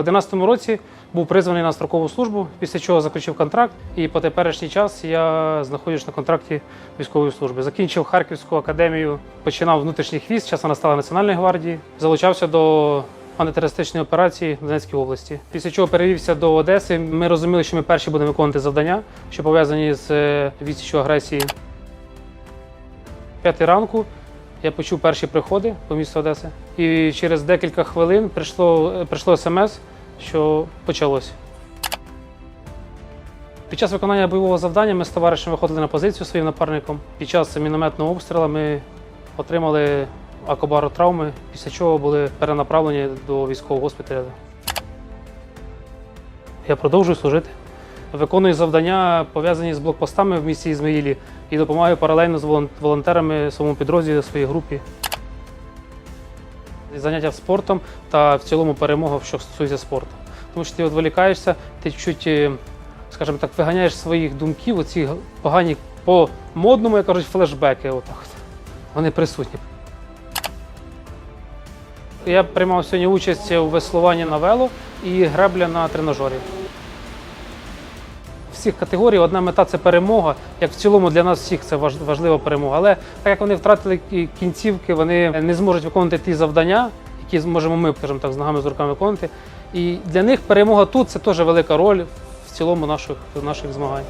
2011 році був призваний на строкову службу, після чого заключив контракт. І по теперішній час я знаходжусь на контракті військової служби. Закінчив Харківську академію, починав внутрішній хвіст, зараз вона стала Національної гвардії. Залучався до антитерористичної операції в Донецькій області. Після чого перевівся до Одеси. Ми розуміли, що ми перші будемо виконувати завдання, що пов'язані з е, відсічю агресії. П'ятий ранку я почув перші приходи по місту Одеси. І через декілька хвилин прийшло, е, прийшло смс, що почалось. Під час виконання бойового завдання ми з товаришем виходили на позицію своїм напарником. Під час мінометного обстрілу ми отримали акобаротравми, після чого були перенаправлені до військового госпіталю. Я продовжую служити. Виконую завдання, пов'язані з блокпостами в місті Ізмаїлі і допомагаю паралельно з волон- волонтерами своєму підрозділі, своїй групі. Заняття спортом та в цілому перемога, що стосується спорту. Тому що ти відволікаєшся, ти чуть, е, скажімо так, виганяєш своїх думків, оці погані по модному, як кажуть, флешбеки. Отак. от. Вони присутні. Я приймав сьогодні участь у веслуванні на вело і гребля на тренажері. Всіх категорій одна мета це перемога. Як в цілому для нас всіх це важлива перемога. Але так як вони втратили кінцівки, вони не зможуть виконувати ті завдання, які зможемо ми, скажімо так, з ногами з руками виконувати. І для них перемога тут це теж велика роль в цілому наших, наших змагань.